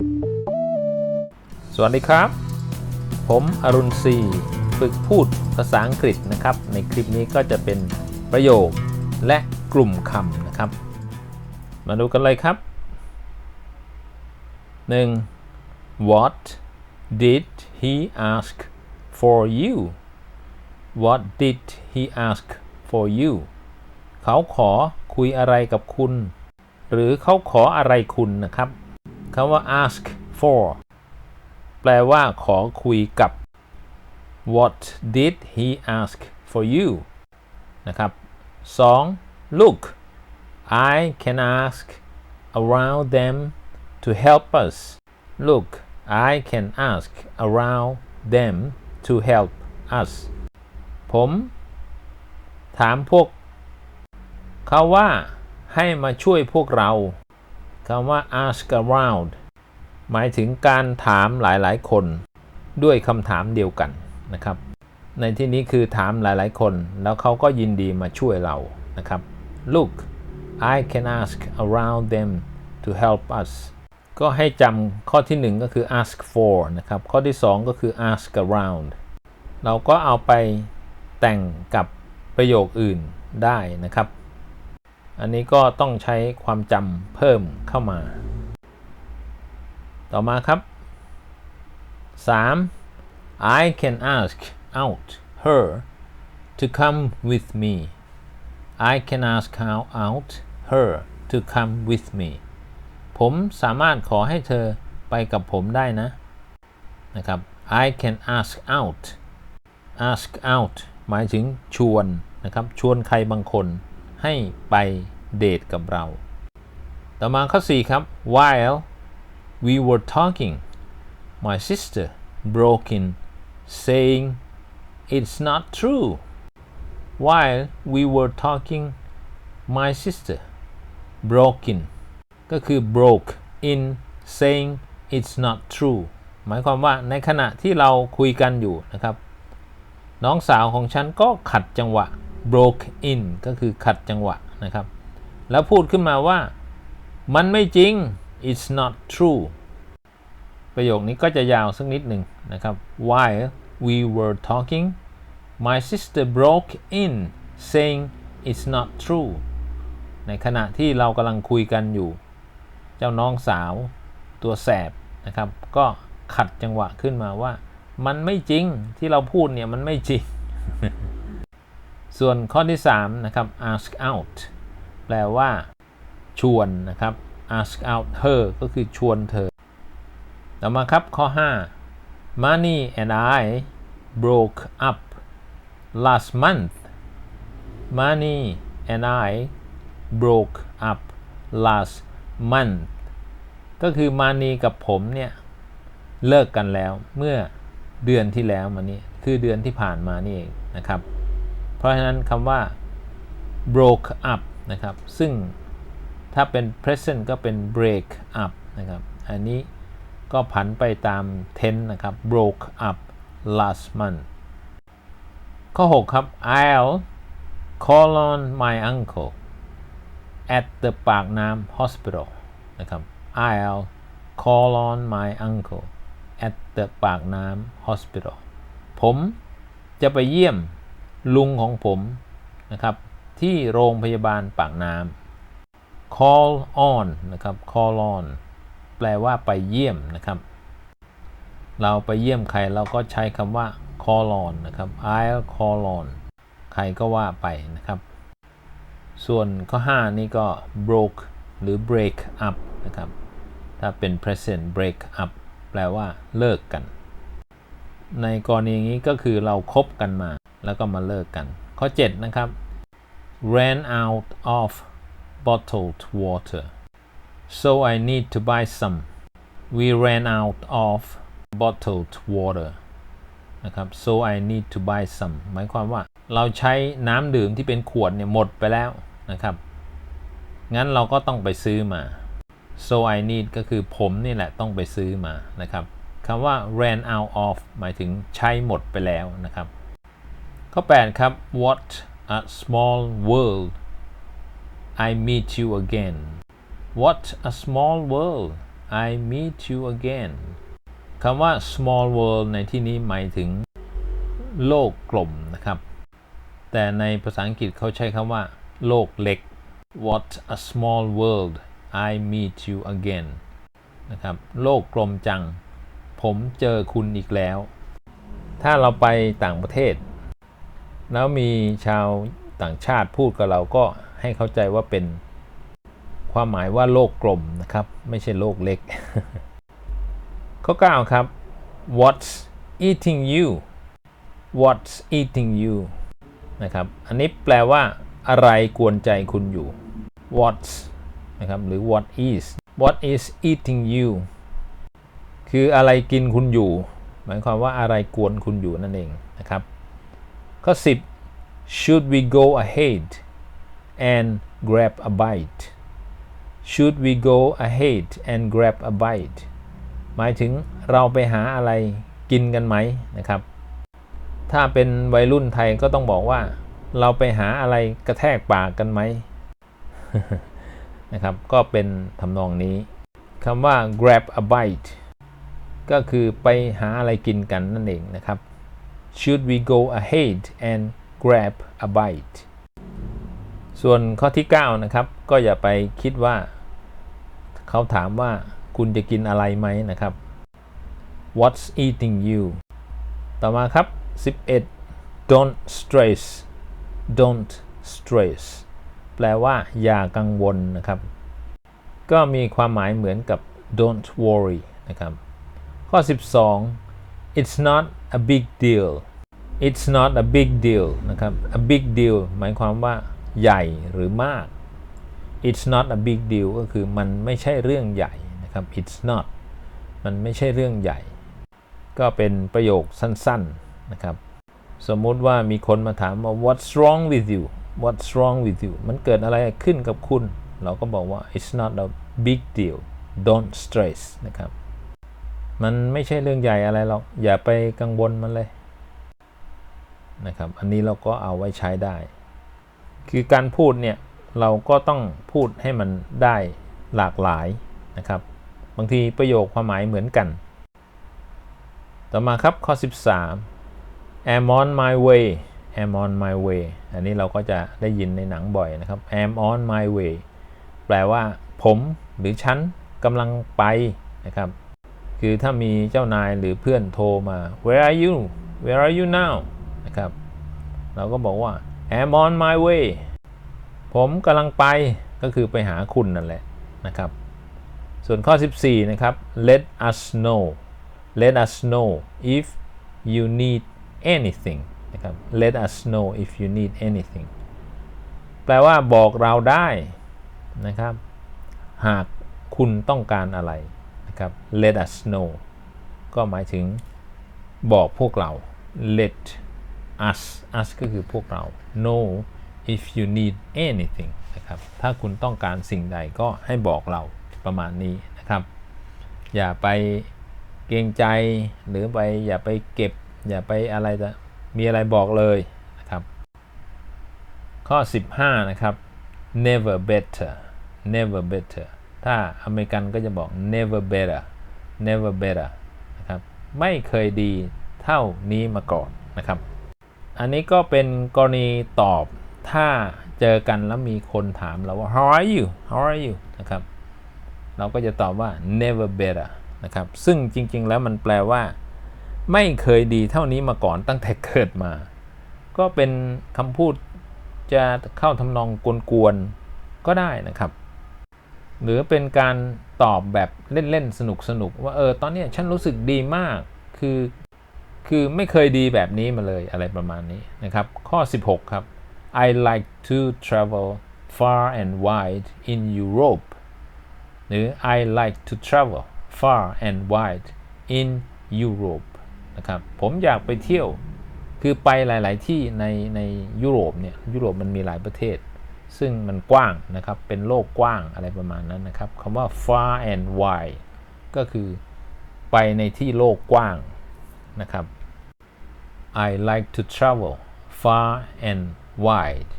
สวัสดีครับ ผมอรุณศรีฝึกพูดภาษาอังกฤษนะครับ ในคลิปนี้ก็จะเป็นประโยคและกลุ่มคำนะครับ มาดูกันเลยครับ 1. What did he ask for you What did he ask for you เขาขอคุยอะไรกับคุณ หรือเขาขออะไรคุณนะครับ คำว่า ask for แปลว่าขอคุยกับ What did he ask for you นะครับ 2. Look I can ask around them to help us Look I can ask around them to help us ผม ถามพวก เขาว่าให้มาช่วยพวกเรา คำว่า ask around หมายถึงการถามหลายๆ คนด้วยคำถามเดียวกันนะครับ ในที่นี้คือถามหลายๆ คนแล้วเขาก็ยินดีมาช่วยเรานะครับ Look I can ask around them to help us ก็ให้จำข้อที่หนึ่งก็คือ ask for นะครับ ข้อที่สองก็คือ ask around เราก็เอาไปแต่งกับประโยคอื่นได้นะครับ อันนี้ก็ต้องใช้ความจำเพิ่มเข้ามา ต่อมาครับ 3. I can ask out her to come with me I can ask out out her to come with me ผมสามารถขอให้เธอไปกับผมได้นะ นะครับ I can ask out ask out หมายถึงชวนนะครับ ชวนใครบางคน ให้ไปเดทกับเรา ต่อมาข้อ 4 ครับ while we were talking my sister broke in saying it's not true while we were talking my sister broke in ก็คือ broke in saying it's not true หมายความว่าในขณะที่เราคุยกันอยู่นะครับ น้องสาวของฉันก็ขัดจังหวะ broke in ก็คือขัดจังหวะนะครับ แล้วพูดขึ้นมาว่า มันไม่จริง it's not true ประโยคนี้ก็จะยาวสักนิดหนึ่งนะครับ while we were talking my sister broke in saying it's not true ในขณะที่เรากำลังคุยกันอยู่ เจ้าน้องสาวตัวแสบนะครับ ก็ขัดจังหวะขึ้นมาว่า มันไม่จริงที่เราพูดเนี่ยมันไม่จริง ส่วนข้อที่3นะครับ ask out แปลว่า ชวนนะครับ ask out her ก็คือชวนเธอ ต่อมาครับข้อ 5 Money and I broke up last month Money and I broke up last month ก็คือมานีกับผมเนี่ยเลิกกันแล้วเมื่อเดือนที่แล้วมานี้คือเดือนที่ผ่านมานี่เองนะครับ เพราะฉะนั้นคำว่า broke up นะครับ ซึ่งถ้าเป็น present ก็เป็น break up นะครับ อันนี้ก็ผันไปตาม tense นะครับ broke up last month ข้อ 6 ครับ I'll call on my uncle at the ปากน้ำ hospital นะครับ I'll call on my uncle at the ปากน้ำ hospital ผมจะไปเยี่ยม ลุงของผมนะครับ ที่โรงพยาบาลปากน้ำ call on นะครับ call on แปลว่าไปเยี่ยมนะครับ เราไปเยี่ยมใครเราก็ใช้คำว่า call on นะครับ I'll call on ใครก็ว่าไปนะครับ ส่วนข้อ 5 นี่ก็ broke หรือ break up นะครับ ถ้าเป็น present break up แปลว่าเลิกกัน ในกรณีนี้ก็คือเราคบกันมา แล้วก็มาเลิกกัน ข้อ 7 นะครับ ran out of bottled water so I need to buy some we ran out of bottled water นะครับ so I need to buy some หมายความว่าเราใช้น้ำดื่มที่เป็นขวดเนี่ยหมดไปแล้วนะครับ งั้นเราก็ต้องไปซื้อมา so I need ก็คือผมนี่แหละต้องไปซื้อมานะครับคำว่า ran out of หมายถึงใช้หมดไปแล้วนะครับ ข้อ 8 ครับ what a small world I meet you again what a small world I meet you again คำว่า small world ในที่นี้หมายถึงโลกกลมนะครับ แต่ในภาษาอังกฤษเขาใช้คำว่า โลกเล็ก What a small world I meet you again นะครับ โลกกลมจัง ผมเจอคุณอีกแล้ว ถ้าเราไปต่างประเทศ แล้วมีชาวต่างชาติพูดกับเราก็ให้เข้าใจว่าเป็นความหมายว่าโลกกลมนะครับ ไม่ใช่โลกเล็ก ข้อ 9 ครับ What's eating you What's eating you นะครับ อันนี้แปลว่าอะไรกวนใจคุณอยู่ What's นะครับหรือ What is What is eating you คืออะไรกินคุณอยู่ หมายความว่าอะไรกวนคุณอยู่นั่นเองนะครับ ข้อ 10 Should we go ahead and grab a bite Should we go ahead and grab a bite หมายถึงเราไปหาอะไรกินกันไหมนะครับ ถ้าเป็นวัยรุ่นไทยก็ต้องบอกว่า เราไปหาอะไรกระแทกปากกันไหมนะครับ ก็เป็นทำนองนี้คำว่า grab a bite ก็คือไปหาอะไรกินกันนั่นเองนะครับ Should we go ahead and grab a bite ส่วนข้อที่ 9 นะครับ ก็อย่าไปคิดว่า เขาถามว่าคุณจะกินอะไรไหมนะครับ What's eating you ต่อมาครับ 11 don't stress don't stress แปลว่า อย่ากังวลนะครับ ก็มีความหมายเหมือนกับ don't worry นะครับ ข้อ 12 it's not a big deal it's not a big deal นะครับ a big deal หมายความว่าใหญ่หรือมาก it's not a big deal ก็คือมันไม่ใช่เรื่องใหญ่นะครับ it's not มันไม่ใช่เรื่องใหญ่ ก็เป็นประโยคสั้นๆนะครับ สมมุติว่ามีคนมาถามว่า what's wrong with you what's wrong with you มันเกิดอะไรขึ้นกับคุณ เราก็บอกว่า it's not a big deal don't stress นะครับ มันไม่ใช่เรื่องใหญ่อะไรหรอก อย่าไปกังวลมันเลยนะครับ อันนี้เราก็เอาไว้ใช้ได้ คือการพูดเนี่ยเราก็ต้องพูดให้มันได้หลากหลายนะครับ บางทีประโยคความหมายเหมือนกัน ต่อมาครับข้อ 13 am on my way am on my way อันนี้เราก็จะได้ยินในหนังบ่อยนะครับ am on my way แปลว่าผมหรือฉันกำลังไปนะครับ คือถ้ามีเจ้านายหรือเพื่อนโทรมา where are you where are you now นะครับ เราก็บอกว่า am on my way ผมกำลังไปก็คือไปหาคุณนั่นแหละนะครับ ส่วนข้อ 14 นะครับ let us know let us know if you need anything นะครับ let us know if you need anything แปลว่าบอกเราได้นะครับ หากคุณต้องการอะไร นะครับ let us know ก็หมายถึงบอกพวกเรา let us us ก็คือพวกเรา know if you need anything นะครับ ถ้าคุณต้องการสิ่งใดก็ให้บอกเราประมาณนี้นะครับ อย่าไปเกรงใจหรือไปอย่าไปเก็บ อย่าไปอะไรจะมีอะไรบอกเลยนะครับ ข้อ 15 นะครับ never better never better ถ้าอเมริกันก็จะบอก never better never better นะครับไม่เคยดีเท่านี้มาก่อนนะครับ อันนี้ก็เป็นกรณีตอบถ้าเจอกันแล้วมีคนถามเราว่า how are you how are you นะครับ เราก็จะตอบว่า never better นะครับ ซึ่งจริง ๆ แล้วมันแปลว่า ไม่เคยดีเท่านี้มาก่อนตั้งแต่เกิดมา ก็เป็นคำพูดจะเข้าทำนองกวนๆก็ได้นะครับ หรือเป็นการตอบแบบเล่นๆ สนุกๆว่าเออตอนนี้ฉันรู้สึกดีมากคือคือไม่เคยดีแบบนี้มาเลยอะไรประมาณนี้นะครับ ข้อ 16 ครับ I like to travel far and wide in Europe หรือ I like to travel far and wide in Europe นะครับผมอยากไปเที่ยวคือไปหลาย ๆ ที่ในในยุโรปเนี่ยยุโรปมันมีหลายประเทศ ซึ่งมันกว้างนะครับ เป็นโลกกว้างอะไรประมาณนั้นนะครับคำว่า far and wide ก็คือไปในที่โลกกว้างนะครับ I like to travel far and wide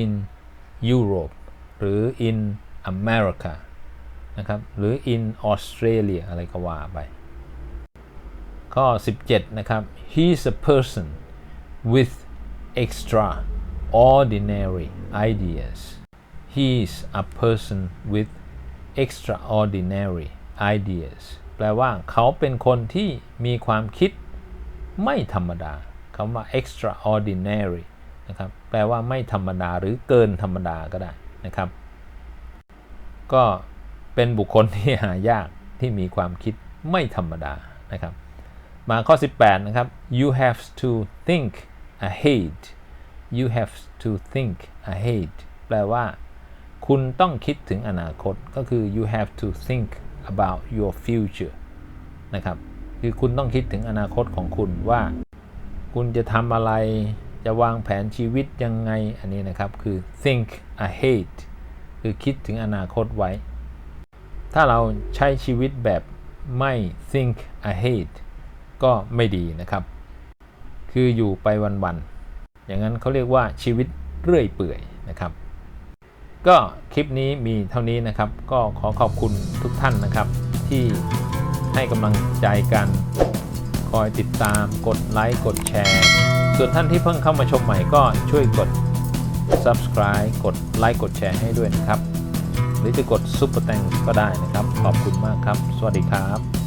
in Europe หรือ in America นะครับ หรือ in Australia อะไรก็ว่าไป ข้อ 17 นะครับ he's a person with extra ordinary ideas he's a person with extraordinary ideas แปลว่าเขาเป็นคนที่มีความคิดไม่ธรรมดาคำว่า extraordinary นะครับ แปลว่าไม่ธรรมดาหรือเกินธรรมดาก็ได้นะครับ ก็เป็นบุคคลที่หายากที่มีความคิดไม่ธรรมดานะครับ มาข้อ 18 นะครับ you have to think ahead you have to think ahead แปลว่า คุณต้องคิดถึงอนาคต ก็คือ you have to think about your future นะครับ คือคุณต้องคิดถึงอนาคตของคุณว่า คุณจะทำอะไร จะวางแผนชีวิตยังไง อันนี้นะครับ คือ think ahead คือคิดถึงอนาคตไว้ ถ้าเราใช้ชีวิตแบบไม่ think ahead ก็ไม่ดีนะครับ คืออยู่ไปวันๆ อย่างนั้นเขาเรียกว่าชีวิตเรื่อยเปื่อยนะครับ ก็คลิปนี้มีเท่านี้นะครับ ก็ขอขอบคุณทุกท่านนะครับ ที่ให้กำลังใจกัน คอยติดตาม กดไลค์กดแชร์ ส่วนท่านที่เพิ่งเข้ามาชมใหม่ก็ช่วยกด subscribe กดไลค์กดแชร์ให้ด้วยนะครับ หรือจะกด Super Thanks ก็ได้นะครับ ขอบคุณมากครับ สวัสดีครับ